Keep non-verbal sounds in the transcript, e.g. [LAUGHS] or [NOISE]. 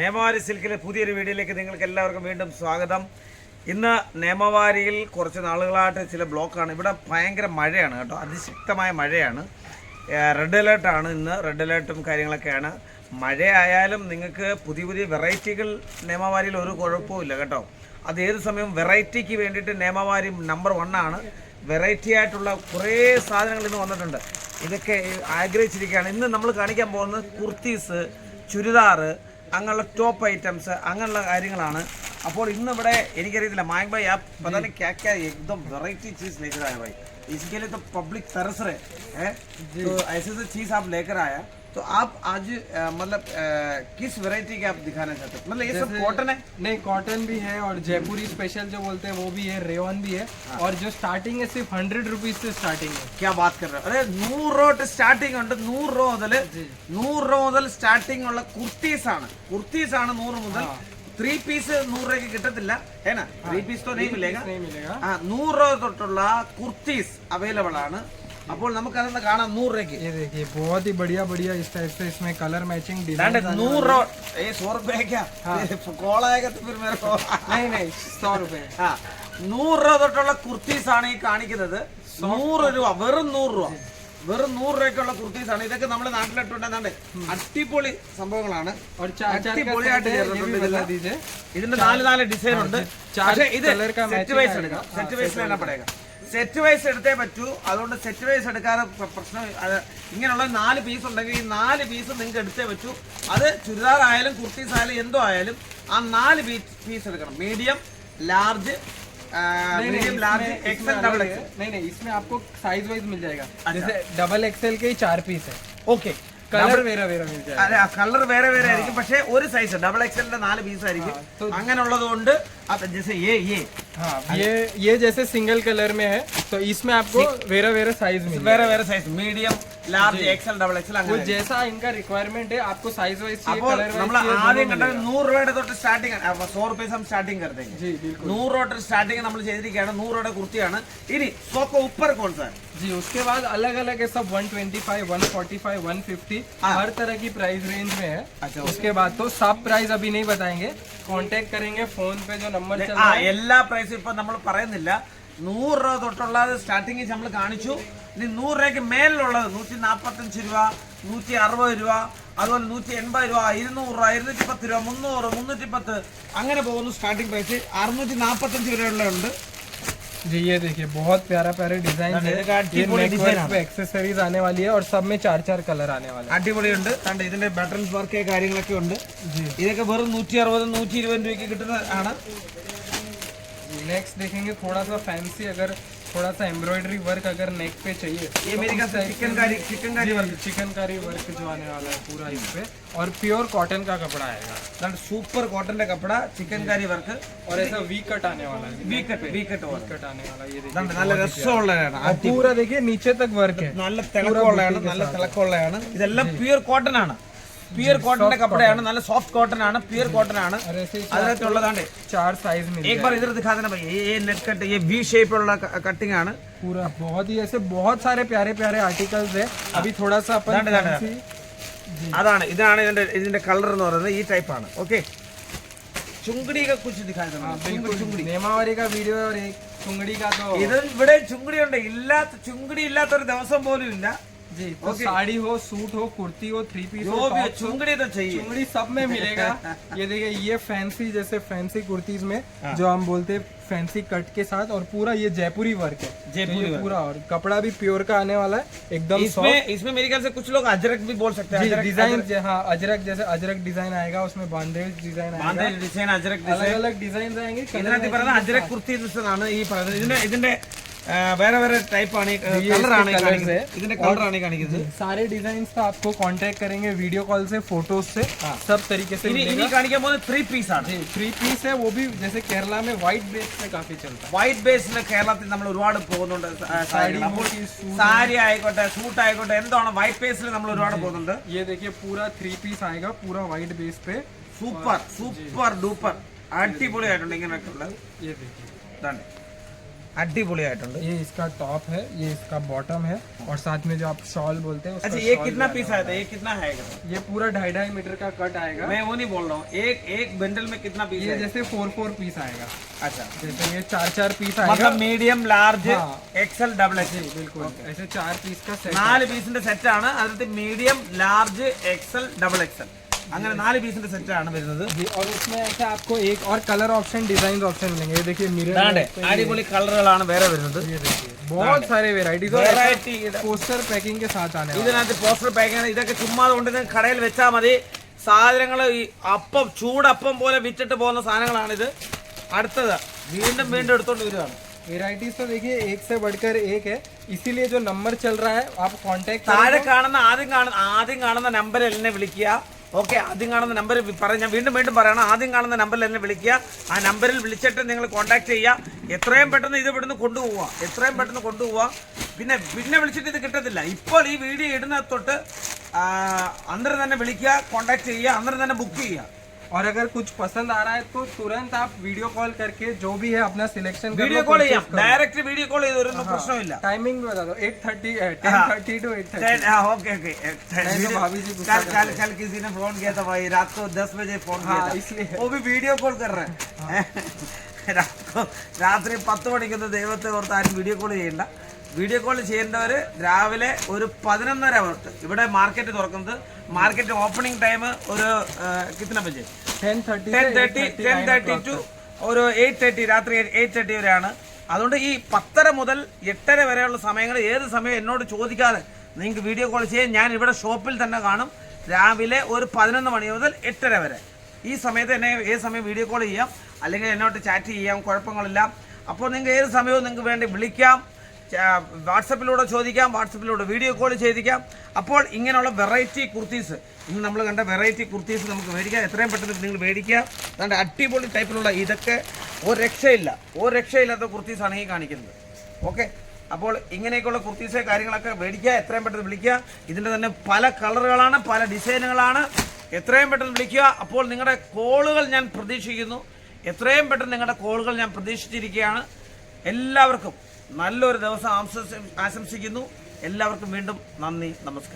നേമവാരി സിൽക്കിലെ പുതിയൊരു വീഡിയോയിലേക്ക് നിങ്ങൾക്ക് എല്ലാവർക്കും വീണ്ടും സ്വാഗതം. ഇന്ന് നേമവാരിയിൽ കുറച്ച് നാളുകളായിട്ട് ചില ബ്ലോക്കാണ്. ഇവിടെ ഭയങ്കര മഴയാണ് കേട്ടോ. അതിശക്തമായ മഴയാണ്. റെഡ് അലേർട്ടാണ് ഇന്ന്. റെഡ് അലേർട്ടും കാര്യങ്ങളൊക്കെയാണ്. മഴയായാലും നിങ്ങൾക്ക് പുതിയ പുതിയ വെറൈറ്റികൾ നേമവാരിയിൽ ഒരു കുഴപ്പമില്ല കേട്ടോ. അത് ഏത് സമയം വെറൈറ്റിക്ക് വേണ്ടിയിട്ട് നേമവാരി നമ്പർ ആണ്. വെറൈറ്റി ആയിട്ടുള്ള കുറേ സാധനങ്ങൾ ഇന്ന് വന്നിട്ടുണ്ട്. ഇതൊക്കെ ആഗ്രഹിച്ചിരിക്കുകയാണ്. ഇന്ന് നമ്മൾ കാണിക്കാൻ പോകുന്നത് കുർത്തീസ് ചുരിദാറ് അങ്ങനെയുള്ള ടോപ്പ് ഐറ്റംസ് അങ്ങനെയുള്ള കാര്യങ്ങളാണ്. അപ്പോൾ ഇന്നിവിടെ എനിക്കറിയത്തില്ല മായങ് ബൈ ആ പതാണ് ക്യാക്യാ എക്ദം വെറൈറ്റി ചീസ് ലേക്കറായ आया भाई इसके लिए तो पब्लिक तरस रहे हैं तो ऐसे से चीज़ आप लेकर आया तो आप आज अ, मतलब अ, किस वैरायटी के आप दिखाना चाहते हो मतलब ये सब कॉटन है नहीं कॉटन भी है और जयपुरी स्पेशल जो बोलते हैं वो भी है रेयन भी है और जो स्टार्टिंग है सिर्फ हंड्रेड रुपीज से स्टार्टिंग है क्या बात कर रहे हो अरे നൂറ് രൂപ തൊട്ട് സ്റ്റാർട്ടിംഗ് ഉണ്ട് നൂറ് രൂപ മുതൽ നൂറ് രൂപ മുതൽ സ്റ്റാർട്ടിംഗ് ഉള്ള കുർത്തീസ് ആണ് കുർത്തീസ് ആണ് നൂറ് മുതൽ ത്രീ പീസ് നൂറ് രൂപയ്ക്ക് കിട്ടത്തില്ല ഏനാ ത്രീ പീസ് तो नहीं मिलेगा नहीं मिलेगा ആ നൂറ് രൂപ തൊട്ടുള്ള കുർത്തീസ് അവൈലബിൾ ആണ് അപ്പോൾ നമുക്ക് അതൊന്ന് കാണാം നൂറ് രൂപയ്ക്ക് ये देखिए बहुत ही बढ़िया बढ़िया इस टाइप से इसमें कलर मैचिंग ദാണ്ടെ डिजाइन നൂറ് രൂപ ഏ സോ റുപ്യക്കാ കോളായ ഫിർ മേരെ കോ नहीं नहीं सौ रुपए ആ നൂറ് രൂപ തൊട്ടുള്ള കുർത്തീസ് ആണ് ഈ കാണിക്കുന്നത് നൂറ് രൂപ വെറും നൂറ് രൂപ വെറും നൂറ് രൂപയ്ക്കുള്ള കുർത്തീസ് ആണ് ഇതൊക്കെ നമ്മുടെ നാട്ടിലിട്ടുണ്ടെന്നാണ്ട് അടിപൊളി സംഭവങ്ങളാണ് और चार चार का അടിപൊളിയായിട്ട് set है, ये भी ചേർന്നിട്ടുണ്ട് बता ഇതെല്ലാം. दीजिए ഇതിന്റെ നാല് നാല് ഡിസൈൻ ഉണ്ട് ചാർ പക്ഷേ ഇത് colour का സെറ്റ് matching വൈസ് ആയിരിക്കും. എടുക്കണം ആ, സെറ്റ് set വൈസ് തന്നെ പടേക സെറ്റ് വൈസ് എടുത്തേ പറ്റൂ അതുകൊണ്ട് സെറ്റ് വൈസ് എടുക്കാതെ പ്ര- പ്രശ്നം അത് ഇങ്ങനെയുള്ള നാല് പീസ് ഉണ്ടെങ്കിൽ ഈ നാല് പീസ് നിങ്ങൾക്ക് എടുത്തേ പറ്റൂ അത് ചുരിദാർ ആയാലും കുർത്തീസ് ആയാലും എന്തോ ആയാലും ആ നാല് പീസ് എടുക്കണം മീഡിയം ലാർജ് नहीं नहीं മീഡിയം ലാർജ് इसमें- എക്സൽ इसमें ഡബിൾ अलग है। नहीं नहीं इसमें आपको साइज वाइज मिल जाएगा जैसे डबल एक्सएल के ही चार पीस है ഓക്കെ कलर वेरा वेरा मिल जाएगा അതെ കളർ വേറെ വേറെ ആയിരിക്കും പക്ഷേ ഒരു സൈസ് ഡബിൾ എക്സലിന്റെ നാല് പീസ് ആയിരിക്കും അങ്ങനെയുള്ളത് കൊണ്ട് जैसे ये ये। हाँ ये ये जैसे सिंगल कलर में है तो इसमें आपको वेरा वेरा साइज़ मिल वेरा vera size medium large XL double XL वो जैसा इनका रिक्वायरमेंट है आपको साइज़ वाइज नूर रुपए तो स्टार्टिंग सौ रुपए से हम स्टार्टिंग कर देंगे। नूर रुपए स्टार्टिंग है हमने नूर रुपए कुर्ती है इन सौ को ऊपर कौन सा जी उसके बाद अलग अलग है सब 125, 145, 150 हर तरह की प्राइस रेंज में है। अच्छा उसके बाद तो सब प्राइस अभी नहीं बताएँगे। कॉन्टेक्ट करेंगे फ़ोन पे जो नंबर ആ എല്ലാ പ്രൈസും ഇപ്പൊ നമ്മൾ പറയുന്നില്ല. നൂറ് രൂപ തൊട്ടുള്ളത് സ്റ്റാർട്ടിങ് നമ്മൾ കാണിച്ചു. ഇനി നൂറ് രൂപയ്ക്ക് മേലിലുള്ളത് നൂറ്റി നാൽപ്പത്തഞ്ച് രൂപ നൂറ്റി അറുപത് രൂപ അതുപോലെ നൂറ്റി എൺപത് രൂപ ഇരുന്നൂറ് രൂപ ഇരുന്നൂറ്റി പത്ത് രൂപ മുന്നൂറ് മുന്നൂറ്റി പത്ത് അങ്ങനെ പോകുന്നു സ്റ്റാർട്ടിങ് പ്രൈസ് അറുന്നൂറ്റി നാപ്പത്തഞ്ച് രൂപയുള്ള ഉണ്ട് जी ये देखिए बहुत प्यारा प्यारा डिजाइन हाँ, है देखा, अच्छी ये पूरी नेक design वर्क पे एक्सेसरीज आने वाली है और सब में चार चार कलर आने वाले അടിപൊളിയുണ്ട് കണ്ട് ഇതിന്റെ ബട്ടൺസ് വർക്ക് കാര്യങ്ങളൊക്കെ ഉണ്ട് जी ഇതൊക്കെ വെറും നൂറ്റി അറുപത് നൂറ്റി ഇരുപത് രൂപയ്ക്ക് കിട്ടുന്ന ആണ് हैं नेक्स्ट देखेंगे थोड़ा सा फैंसी अगर थोड़ा सा एम्ब्रॉयडरी वर्क अगर नेक पे चाहिए ये मेरे ख्याल से चिकन कारी चिकन कारी वर्क चिकन कारी वर्क जो आने वाला है पूरा इस पे और प्योर कॉटन का कपड़ा आएगा സൂപ്പർ കോട്ടന്റെ കപ്പട ചിക്കൻ കാരി വർക്ക് और ऐसा वी कट आने वाला है V cut V cut work cut आने वाला है ये देखिए ഇതുണ്ട് നല്ല രസമുള്ളതാണ് और पूरा देखिए नीचे तक वर्क है നല്ല തിളക്കമുള്ളതാണ് നല്ല തിളക്കമുള്ളതാണ് ഇതെല്ലാം പ്യൂർ കോട്ടൺ ആണ് പ്യൂർ കോട്ടന്റെ കപ്പടയാണ് നല്ല സോഫ്റ്റ് കോട്ടൺ ആണ് പ്യൂർ കോട്ടൺ ആണ് और ऐसे ही അതിനകത്തുള്ളതാണ്ട് चार साइज मिल एक बार इधर दिखा देना भाई ये नेट कट ये वी शेप ഉള്ള കട്ടിംഗ് ആണ് पूरा बहुत ही ऐसे बहुत सारे प्यारे प्यारे आर्टिकल्स है अभी थोड़ा सा अपन दांडे, दांडे, fancy- അതാണ് ഇതാണ് ഇതിന്റെ ഇതിന്റെ കളർ എന്ന് പറയുന്നത് ഈ ടൈപ്പ് ആണ് ഓക്കെ ചുങ്കടി കുറിച്ച് ദിഖാ हाँ, बिल्कुल नेमावरी का वीडियो और एक चुंगड़ी का तो ഇത് ഇവിടെ ചുങ്കടി ഉണ്ട് ഇല്ലാത്ത ചുങ്കടി ഇല്ലാത്ത ഒരു ദിവസം പോലും ഇല്ല जी तो okay. साड़ी हो सूट हो कुर्ती हो थ्री पीस हो भी चुंगड़ी तो चाहिए। चुंगड़ी सब में मिलेगा। [LAUGHS] ये देखिए ये फैंसी जैसे फैंसी कुर्तीज में हाँ। जो हम बोलते हैं फैंसी कट के साथ और पूरा ये जयपुरी वर्क है। तो जयपुरी तो पूरा और कपड़ा भी प्योर का आने वाला है एकदम इसमें इसमें मेरे ख्याल से कुछ लोग अजरक भी बोल सकते हैं डिज़ाइन हाँ अजरक जैसे अजरक डिज़ाइन आएगा उसमें बांधेज डिज़ाइन आएगा। डिज़ाइन अजरक अलग अलग डिज़ाइन आएँगे तो अजरक कुर्ती तो അജരക് കുർത്തി എന്നാണ് ഈ പറയുന്നത് ഇതിന്റെ ഇതിന്റെ ആ, വേറെ വേറെ ടൈപ്പ് ആണ് കളറാണ് इसके colours കാണിക്കുന്നത് है। ഇതിന്റെ കളറാണ് കാണിക്കുന്നത് सारे डिजाइन का आपको कांटेक्ट करेंगे वीडियो कॉल से फोटोज से सब तरीके से ഇനി मिलेगा ഇനി കാണിക്കാൻ പോകുന്നത് ത്രീ പീസ് ആണ് जी थ्री पीस है वो भी जैसे केरला में व्हाइट बेस पे काफी चलता വൈറ്റ് ബേസിൽ കേരളത്തിൽ നമ്മൾ ഒരുപാട് പോകുന്നുണ്ട് സ- സാരികൾ. അപ്പോൾ സാരി ആയിക്കോട്ടെ സൂട്ട് ആയിക്കോട്ടെ എന്താണ് വൈറ്റ് ബേസിൽ നമ്മൾ ഒരുപാട് പോകുന്നുണ്ട് है ये देखिए पूरा थ्री पीस आएगा पूरा व्हाइट बेस पे സൂപ്പർ സൂപ്പർ ഡൂപ്പർ അടിപൊളിയായിട്ടുണ്ട് ഇങ്ങനെയൊക്കെ ഉള്ളത് ये देखिए ഇതാണ് അടിപൊളിയായിട്ടുണ്ട് ये इसका टॉप है ये इसका बॉटम है और साथ में जो आप शॉल बोलते हैं उसका अच्छा ये shawl कितना भी पीस आया आया था ये कितना है हुआ है। ये पूरा ढाई ढाई मीटर का कट आएगा मैं वो नहीं बोल रहा हूँ एक एक बंडल में कितना पीस ये है जैसे फोर फोर पीस आएगा अच्छा जैसे ये चार चार पीस आएगा मतलब മീഡിയം ലാർജ് हाँ। എക്സൽ ഡബിൾ എക്സൽ जी बिल्कुल ऐसे चार पीस का सेट നാല് പീസിന്റെ സെറ്റാണ് അതിനകത്ത് medium large XL double XL അങ്ങനെ നാല് പീസിന്റെ സെറ്റാണ് വരുന്നത് जी और उसमें ऐसा आपको एक और कलर ऑप्शन डिजाइन ऑप्शन मिलेंगे ये देखिए मिरर ഇതാണ്ട് അടിപൊളി കളറുകളാണ് വേറെ വരുന്നത് ये देखिए बहुत सारे वेराइटीज और വെറൈറ്റി पोस्टर पैकिंग के साथ आने वाला ഇതിനകത്ത് പോസ്റ്റർ പാക്കിങ് ഇതൊക്കെ ചുമ്മാ കൊണ്ട് നിങ്ങൾക്ക് കടയിൽ വെച്ചാൽ മതി സാധനങ്ങൾ ഈ അപ്പം ചൂടപ്പം പോലെ വിറ്റിട്ട് പോകുന്ന സാധനങ്ങളാണിത് അടുത്തത് വീണ്ടും വീണ്ടും എടുത്തോണ്ട് വരികയാണ് वेराइटीज तो देखिए एक से बढ़कर एक है इसीलिए जो नंबर चल रहा है आप कांटेक्ट താഴെ കാണുന്ന ആദ്യം കാണുന്ന ആദ്യം കാണുന്ന നമ്പറിൽ എന്നെ വിളിക്കുക ഓക്കെ ആദ്യം കാണുന്ന നമ്പർ പറയാം ഞാൻ വീണ്ടും വീണ്ടും പറയണം. ആദ്യം കാണുന്ന നമ്പറിൽ എന്നെ വിളിക്കുക. ആ നമ്പറിൽ വിളിച്ചിട്ട് നിങ്ങൾ കോൺടാക്ട് ചെയ്യുക. എത്രയും പെട്ടെന്ന് ഇത് ഇവിടുന്ന് കൊണ്ടുപോവുക. എത്രയും പെട്ടെന്ന് കൊണ്ടുപോവുക. പിന്നെ പിന്നെ വിളിച്ചിട്ട് ഇത് കിട്ടത്തില്ല. ഇപ്പോൾ ഈ വീഡിയോ ഇടുന്ന തൊട്ട് അന്നേരം തന്നെ വിളിക്കുക കോൺടാക്ട് ചെയ്യുക അന്നേരം തന്നെ ബുക്ക് ചെയ്യുക. और अगर कुछ पसंद आ रहा है तो तुरंत आप वीडियो कॉल करके जो भी है अपना सिलेक्शन कर വീഡിയോ लो കോൾ ചെയ്യാം ഡയറക്റ്റ് വീഡിയോ കോൾ ചെയ്തൊരു പ്രശ്നമില്ല टाइमिंग भी बता दो eight thirty ten thirty to eight thirty हाँ ओके ओके नहीं तो भाभी जी गुस्सा कल कल कल किसी ने फोन किया था भाई रात को दस बजे फोन किया हाँ, था इसलिए। वो भी वीडियो कॉल कर रहे हैं रात को രാത്രി പത്ത് മണിക്കൊന്ന് ദൈവത്തെ ഓർത്ത് ആരും വീഡിയോ കോൾ ചെയ്യണ്ട വീഡിയോ കോൾ ചെയ്യേണ്ടവർ രാവിലെ ഒരു പതിനൊന്നര തൊട്ട് ഇവിടെ മാർക്കറ്റ് തുറക്കുന്നത് മാർക്കറ്റ് ഓപ്പണിംഗ് ടൈം ഒരു കിത്തന ബജെ ten thirty ten thirty to ഒരു എയ്റ്റ് തേർട്ടി രാത്രി എയ്റ്റ് തേർട്ടി വരെയാണ്. അതുകൊണ്ട് ഈ പത്തര മുതൽ എട്ടര വരെയുള്ള സമയങ്ങൾ ഏത് സമയം എന്നോട് ചോദിക്കാതെ നിങ്ങൾക്ക് വീഡിയോ കോൾ ചെയ്യാൻ ഞാൻ ഇവിടെ ഷോപ്പിൽ തന്നെ കാണും. രാവിലെ ഒരു പതിനൊന്ന് മണി മുതൽ എട്ടര വരെ. ഈ സമയത്ത് എന്നെ ഏത് സമയം വീഡിയോ കോൾ ചെയ്യാം? അല്ലെങ്കിൽ എന്നോട്ട് ചാറ്റ് ചെയ്യാം കുഴപ്പങ്ങളില്ല. അപ്പോൾ നിങ്ങൾക്ക് ഏത് സമയവും നിങ്ങൾക്ക് വേണ്ടി വിളിക്കാം. വാട്സപ്പിലൂടെ ചോദിക്കാം വാട്സപ്പിലൂടെ വീഡിയോ കോൾ ചെയ്തിക്കാം. അപ്പോൾ ഇങ്ങനെയുള്ള വെറൈറ്റി കുർത്തീസ് ഇന്ന് നമ്മൾ കണ്ട വെറൈറ്റി കുർത്തീസ് നമുക്ക് മേടിക്കാം. എത്രയും പെട്ടെന്ന് നിങ്ങൾ മേടിക്കുക. അതുകൊണ്ട് അടിപൊളി ടൈപ്പിലുള്ള ഇതൊക്കെ ഒരു രക്ഷയില്ല ഒരു രക്ഷയില്ലാത്ത കുർത്തീസാണ് ഈ കാണിക്കുന്നത്. ഓക്കെ അപ്പോൾ ഇങ്ങനെയൊക്കെയുള്ള കുർത്തീസ് കാര്യങ്ങളൊക്കെ മേടിക്കുക. എത്രയും പെട്ടെന്ന് വിളിക്കുക. ഇതിന്റെ തന്നെ പല കളറുകളാണ് പല ഡിസൈനുകളാണ് എത്രയും പെട്ടെന്ന് വിളിക്കുക. അപ്പോൾ നിങ്ങളുടെ കോളുകൾ ഞാൻ പ്രതീക്ഷിക്കുന്നു. എത്രയും പെട്ടെന്ന് നിങ്ങളുടെ കോളുകൾ ഞാൻ പ്രതീക്ഷിച്ചിരിക്കുകയാണ്. എല്ലാവർക്കും നല്ലൊരു ദിവസം ആശംസിക്കുന്നു. എല്ലാവർക്കും വീണ്ടും നന്ദി നമസ്കാരം.